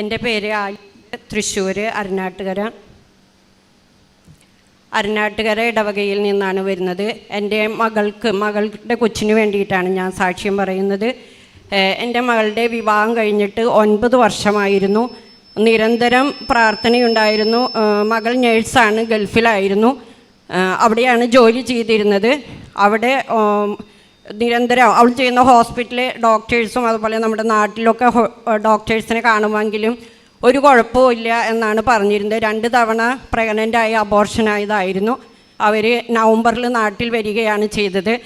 എന്റെ പേര് തൃശ്ശൂർ അരുനാട്ടുകര. അരുനാട്ടുകര ഇടവകയിൽ നിന്നാണ് വരുന്നത്. എന്റെ മകൾക്ക് മകളുടെ കൊച്ചിന് വേണ്ടിയിട്ടാണ് ഞാൻ സാക്ഷ്യം പറയുന്നത്. എന്റെ മകളുടെ വിവാഹം കഴിഞ്ഞിട്ട് ഒൻപത് വർഷമായിരുന്നു. നിരന്തരം പ്രാർത്ഥനയുണ്ടായിരുന്നു. മകൾ നേഴ്സാണ് ഗൾഫിലായിരുന്നു. അവിടെയാണ് ജോലി ചെയ്തിരുന്നത്. അവിടെ നിരന്തരം അവൾ ചെയ്യുന്ന ഹോസ്പിറ്റലിൽ ഡോക്ടേഴ്സും അതുപോലെ നമ്മുടെ നാട്ടിലൊക്കെ ഡോക്ടേഴ്സിനെ കാണുമെങ്കിലും ഒരു കുഴപ്പമില്ല എന്നാണ് പറഞ്ഞിരുന്നത്. രണ്ട് തവണ പ്രഗ്നന്റായി അബോർഷനായതായിരുന്നു അവർ നവംബറിൽ നാട്ടിൽ വരികയാണ് ചെയ്തത്.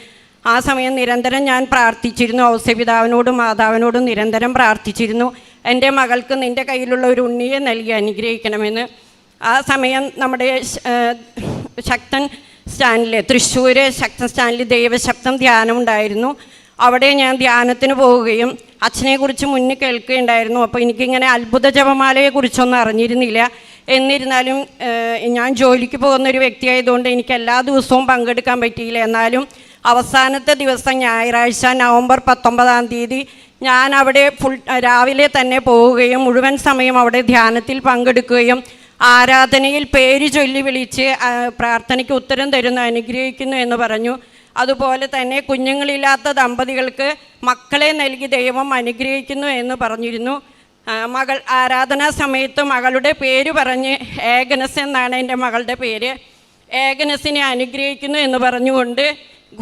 ആ സമയം നിരന്തരം ഞാൻ പ്രാർത്ഥിച്ചിരുന്നു. ഔസ്യപിതാവിനോടും മാതാവിനോടും നിരന്തരം പ്രാർത്ഥിച്ചിരുന്നു. എന്റെ മകൾക്ക് നിന്റെ കയ്യിലുള്ള ഒരു ഉണ്ണിയെ നൽകി അനുഗ്രഹിക്കണമെന്ന്. ആ സമയം നമ്മുടെ ശക്തൻ സ്റ്റാൻഡിൽ തൃശ്ശൂർ ശക്തൻ സ്റ്റാൻഡിൽ ദൈവശക്തം ധ്യാനം ഉണ്ടായിരുന്നു അവിടെ ഞാൻ ധ്യാനത്തിന് പോവുകയും അച്ഛനെക്കുറിച്ച് മുന്നിൽ കേൾക്കുകയുണ്ടായിരുന്നു. അപ്പോൾ എനിക്കിങ്ങനെ അത്ഭുത ജപമാലയെക്കുറിച്ചൊന്നും അറിഞ്ഞിരുന്നില്ല. എന്നിരുന്നാലും ഞാൻ ജോലിക്ക് പോകുന്ന ഒരു വ്യക്തിയായതുകൊണ്ട് എനിക്ക് എല്ലാ ദിവസവും പങ്കെടുക്കാൻ പറ്റിയില്ല. എന്നാലും അവസാനത്തെ ദിവസം ഞായറാഴ്ച നവംബർ പത്തൊമ്പതാം തീയതി ഞാൻ അവിടെ ഫുൾ രാവിലെ തന്നെ പോവുകയും മുഴുവൻ സമയം അവിടെ ധ്യാനത്തിൽ പങ്കെടുക്കുകയും ആരാധനയിൽ പേര് ചൊല്ലി വിളിച്ച് പ്രാർത്ഥനയ്ക്ക് ഉത്തരം തരുന്നു അനുഗ്രഹിക്കുന്നു എന്ന് പറഞ്ഞു. അതുപോലെ തന്നെ കുഞ്ഞുങ്ങളില്ലാത്ത ദമ്പതികൾക്ക് മക്കളെ നൽകി ദൈവം അനുഗ്രഹിക്കുന്നു എന്ന് പറഞ്ഞിരുന്നു. മകൾ ആരാധനാ സമയത്ത് മകളുടെ പേര് പറഞ്ഞ് ഏഗനസ് എന്നാണ് എന്റെ മകളുടെ പേര്. ഏഗനസിനെ അനുഗ്രഹിക്കുന്നു എന്ന് പറഞ്ഞുകൊണ്ട്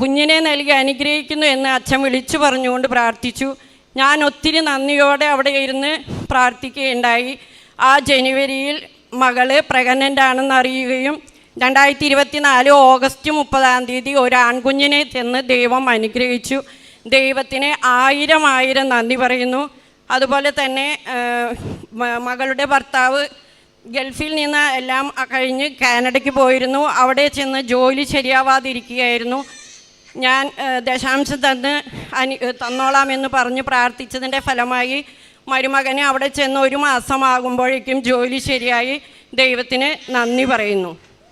കുഞ്ഞിനെ നൽകി അനുഗ്രഹിക്കുന്നു എന്ന് അച്ഛൻ വിളിച്ചു പറഞ്ഞുകൊണ്ട് പ്രാർത്ഥിച്ചു. ഞാൻ ഒത്തിരി നന്ദിയോടെ അവിടെ ഇരുന്ന് പ്രാർത്ഥിക്കുകയുണ്ടായി. ആ ജനുവരിയിൽ മകൾ പ്രഗ്നന്റ് ആണെന്ന് അറിയുകയും രണ്ടായിരത്തി ഇരുപത്തി നാല് ഓഗസ്റ്റ് മുപ്പതാം തീയതി ഒരു ആൺകുഞ്ഞിനെ ചെന്ന് ദൈവം അനുഗ്രഹിച്ചു. ദൈവത്തിന് ആയിരം ആയിരം നന്ദി പറയുന്നു. അതുപോലെ തന്നെ മകളുടെ ഭർത്താവ് ഗൾഫിൽ നിന്ന് എല്ലാം കഴിഞ്ഞ് കാനഡയ്ക്ക് പോയിരുന്നു. അവിടെ ചെന്ന് ജോലി ശരിയാവാതിരിക്കുകയായിരുന്നു. ഞാൻ ദശാംശം തന്ന് അനു തന്നോളാമെന്ന് പറഞ്ഞ് പ്രാർത്ഥിച്ചതിന്റെ ഫലമായി മരുമകനെ അവിടെ ചെന്ന് ഒരു മാസമാകുമ്പോഴേക്കും ജോലി ശരിയായി ദൈവത്തിന് നന്ദി പറയുന്നു.